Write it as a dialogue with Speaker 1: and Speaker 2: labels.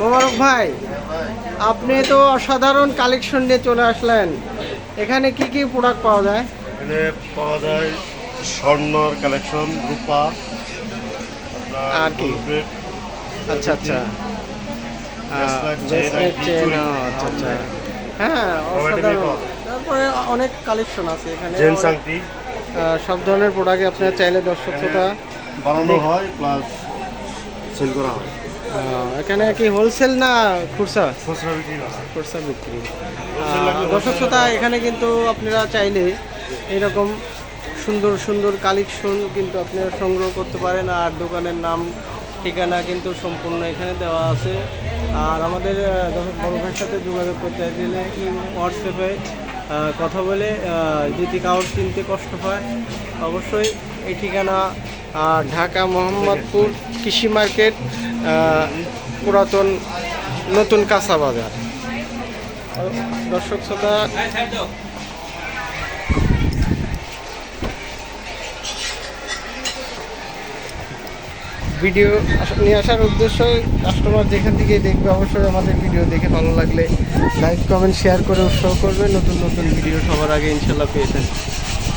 Speaker 1: মোবারক ভাই আপনি তো অসাধারণ কালেকশন নিয়ে চলে আসলেন। এখানে কি কি প্রোডাক্ট পাওয়া যায়?
Speaker 2: এখানে পাওয়া যায় স্বর্ণর কালেকশন রূপা
Speaker 1: আর কি? আচ্ছা আচ্ছা। আচ্ছা আচ্ছা। হ্যাঁ অসাধারণ। তারপরে অনেক কালেকশন আছে এখানে।
Speaker 2: জেন্টস আংটি
Speaker 1: সব ধরনের প্রোডাক্ট আপনারা চাইলে দর্শক শ্রোতা
Speaker 2: বানানো হয় প্লাস সেল করা হয়।
Speaker 1: এখানে কি হোলসেল না খুচরা?
Speaker 2: খুচরা বিক্রি করা
Speaker 1: খুচরা বিক্রি। দর্শক শ্রোতা এখানে কিন্তু আপনারা চাইলে এরকম সুন্দর সুন্দর কালেকশন কিন্তু আপনারা সংগ্রহ করতে পারেন আর দোকানের নাম ঠিকানা কিন্তু সম্পূর্ণ এখানে দেওয়া আছে। আর আমাদের দর্শক বড় সাথে যোগাযোগ করতে গেলে হোয়াটসঅ্যাপে কথা বলে যদি কারোর কিনতে কষ্ট হয়, অবশ্যই এই ঠিকানা ঢাকা মোহাম্মদপুর কৃষি মার্কেট পুরাতন নতুন কাঁচা বাজার। দর্শক শ্রোতা ভিডিও নিয়ে আসার উদ্দেশ্য কাস্টমার যেখান থেকে দেখবে, অবশ্যই আমাদের ভিডিও দেখে ভালো লাগলে লাইক কমেন্ট শেয়ার করে উৎসাহ করবে। নতুন নতুন ভিডিও সবার আগে ইনশাল্লাহ পেয়েছেন